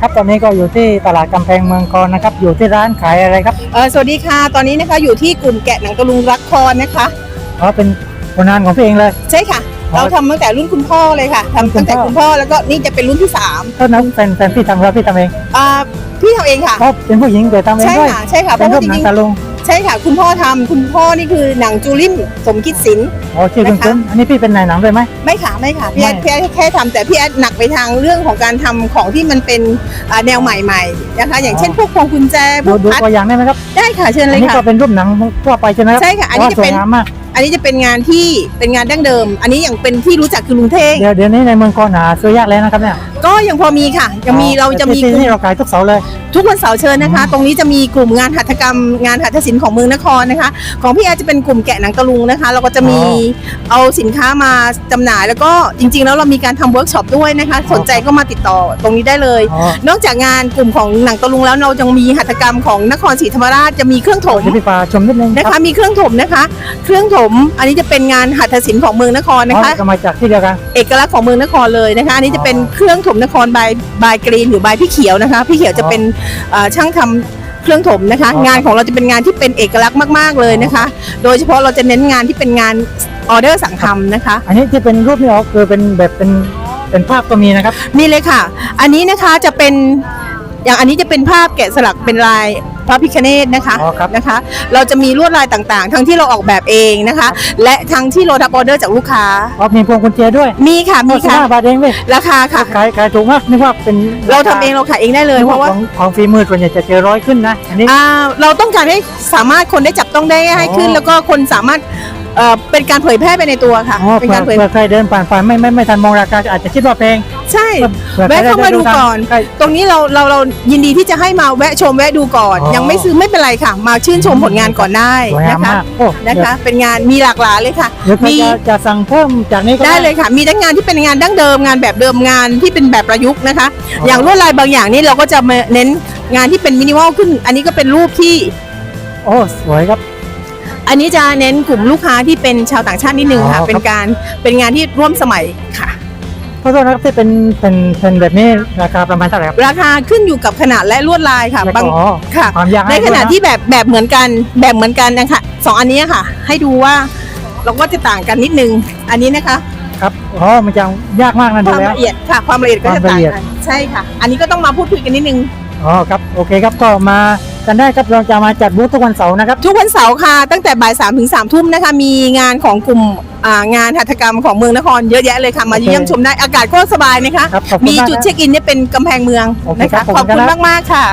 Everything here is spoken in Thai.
ครับตอนนี้ก็อยู่ที่ตลาดกำแพงเมืองกรนะครับ อยู่ที่ร้านขายอะไรครับเอ่อสวัสดีค่ะ ตอนนี้นะคะอยู่ที่กลุ่มแกะหนังตะลุงรักคอนนะคะอ๋อเป็นผลงานของพี่เองเลย ใช่ค่ะ อ๋อเราทำตั้งแต่รุ่นคุณพ่อเลยค่ะทำตั้งแต่คุคุณณพ่พ่ออแล้วก็นี่จะเป็นรุ่นที่สามก็นั้นแฟนแฟนพี่ทำแล้วพี่ทำเองอ่าพี่ทำเองค่ะเพราะเป็นผู้หญิงแต่ทำเองใช่ด้วยค่ะใช่ค่ะเพเป็นราะรูว่าปจหนังริงตะลุงๆ ใช่ค่ะ คุณพ่อทำคุณพ่อนี่คือหนังจูริมสมคิดสินอ๋อชื่อคุณนะคะ คุณอันนี้พี่เป็นนายหนังด้วยไหม ไม่ค่ะไม่ค่ะพี่แอดไม่ พี่แอดแค่ทำแต่พี่แอดหนักไปทางเรื่องของการทำของที่มันเป็นอ่าแนวใหม่ๆนะคะอย่างเช่นพวกพวงกุญแจพดูวกดูพัดตัวอย่างได้ไหมครับ ได้ค่ะเชิญอัเลนยนี้ค่ะ ก็เป็นรูปหนังทั่วไปใช่ไหมครับใช่ค่ะอันนี้ว่าจะสวเป็ยนงามมาก อันนี้จะเป็นงานที่เป็นงานดั้งเดิม อันนี้อย่างเป็นที่รู้จักคือลุงเท่งเดี๋ยวเดี๋ยวนี้ในเมืองกรหาซื้อยากแล้วนะครับเนี่ยก็ยังพอมีค่ะ ยังมีเราจะมีที่กลุ่มนี่เราขายทุกเสาร์เลย ทุกวันเสาร์เชิญนะคะ ตรงนี้จะมีกลุ่มงานหัตถ กรรมงานหัตถศิลป์ของเมืองนครนะคะ ของพี่แอร์จะเป็นกลุ่มแกะหนังตะลุงนะคะ เราก็จะมีเอาสินค้ามาจำหน่าย แล้วก็จริง ๆ แล้วเรามีการทำเวิร์กช็อปด้วยนะคะ สนใจก็มาติดต่อตรงนี้ได้เลยอ๋อนอกจากงานกลุ่มของหนังตะลุงแล้วเรายังมีหัตถกรรมของนครศรีธรรมราชจะมีเครื่องถมเดี๋ยวพี่ปาชมนิดนึงนะครัคะบมีเครื่องถมนะคะ เครื่องถมอันนี้จะเป็นงานหัตถศิลป์ของเมืองนครนะอ๋อคะก็มาจากที่เดียวกันเอกลักษณ์ของเมืองนครเลยนะคะ อันนี้จะเป็นอ๋อเครื่องถมนครบายบายกรีนหรือบายพี่เขียวนะคะ พี่เขียวจะเป็นเอ่อช่างทำ เครื่องถมนะคะอ๋องานของเราจะเป็นงานที่เป็นเอกลักษณ์มากๆเลยนะคะ โดยเฉพาะเราจะเน้นงานที่เป็นงานออเดอร์สั่งทำนะคะ อันนี้ที่เป็นรูปนี่ออกคือเป็นแบบเป็นเป็นภาพก็มีนะครับ มีเลยค่ะ อันนี้นะคะจะเป็นอย่างอันนี้จะเป็นภาพแกะสลักเป็นลาย พระพิคเนตนะคะอ๋อครับ นะคะ เราจะมีลวดลายต่างๆ ทั้งที่เราออกแบบเองนะคะ และทั้งที่เรารับออเดอร์จากลูกค้า อ๋อมีพวงกุญแจด้วยมีค่ะมีสิบค่ะ ห้าบาทเองเว้ยราคาค่ะ ขายขายถูกมากนึกว่าเป็นเราทำเองเราขายเองได้เลยนึกเพว่าราะว่า ของของฝีมือส่วนใหญ่จะเจอร้อยขึ้นนะอันนี้ อ่าเราต้องการให้สามารถคนได้จับต้องได้ให้ขึ้น อ๋อแล้วก็คนสามารถ เอ่อเป็นการเผยแพร่ไปในตัวค่ะ อ๋อเป็นเผื่อการเผยเผื่อใครเดินผ่านไปไม่ไม่ไม่ทันมองราคาอาจจะคิดว่าแพงใช่ เผื่อใครแวะเข้ามาดูก่อนใช่ตรงนี้เราเราเรายินดีที่จะให้มาแวะชมแวะดูก่อน อ๋อ ยังไม่ซื้อไม่เป็นไรค่ะ มาชื่นชมผลงานก่อนได้สวยงานะมคะมากโอ้นะคะ เป็นงานมีหลากหลายเลยค่ะ เดี๋ยวใครมี จะจะสั่งเพิ่มจากนี้ก็ ได้เลยค่ะ มีทั้งงานที่เป็นงานดั้งเดิมงานแบบเดิมงานที่เป็นแบบประยุกต์นะคะอย่างลวดลายบางอย่างนี่เราก็จะมาเน้นงานที่เป็นมินิมอลขึ้น อันนี้ก็เป็นรูปที่โอ้สวยครับ อันนี้จะเน้นกลุ่มลูกค้าที่เป็นชาวต่างชาตินิดนึงอ๋อครัค่ะบเป็นการเป็นงานที่ร่วมสมัยค่ะขอโทษนะครับที่เป็นเป็นเป็นแบบนี้ราคาประมาณเท่าไหร่ครับ ราคาขึ้นอยู่กับขนาดและลวดลายค่ะแล้วบาก็งอ๋อค่ะ ความยาวในขณะที่แบบแบบเหมือนกันแบบเหมือนกันนะคะสองอันนี้ค่ะ ให้ดูว่าเราก็จะต่างกันนิดนึง อันนี้นะคะ ครับอ๋อมันจะยากมากนะคดูวามแล้ว ละเอียดค่ะ ความละเอียดก็จะความต่าละงเอียด กันใช่ค่ะ อันนี้ก็ต้องมาพูดคุยกันนิดนึง อ๋อครับโอเคครับก็มา กันได้ครับเราจะมาจัดบูธทุกวันเสาร์นะครับ ทุกวันเสาร์ค่ะ ตั้งแต่บ่ายสามถึงสามทุ่มนะคะ มีงานของกลุ่มอ่างานหัตถกรรมของเมืองนครเยอะแยะเลยค่ะ มาโอเคเยี่ยมชมได้อากาศก็สบายนะคะ ครับขอบคุณมีมากจุดครับเช็คอินเนี่ยเป็นกำแพงเมืองโอเคนะครัคะบผมขอบคุณครับ มาก ๆ ค่ะ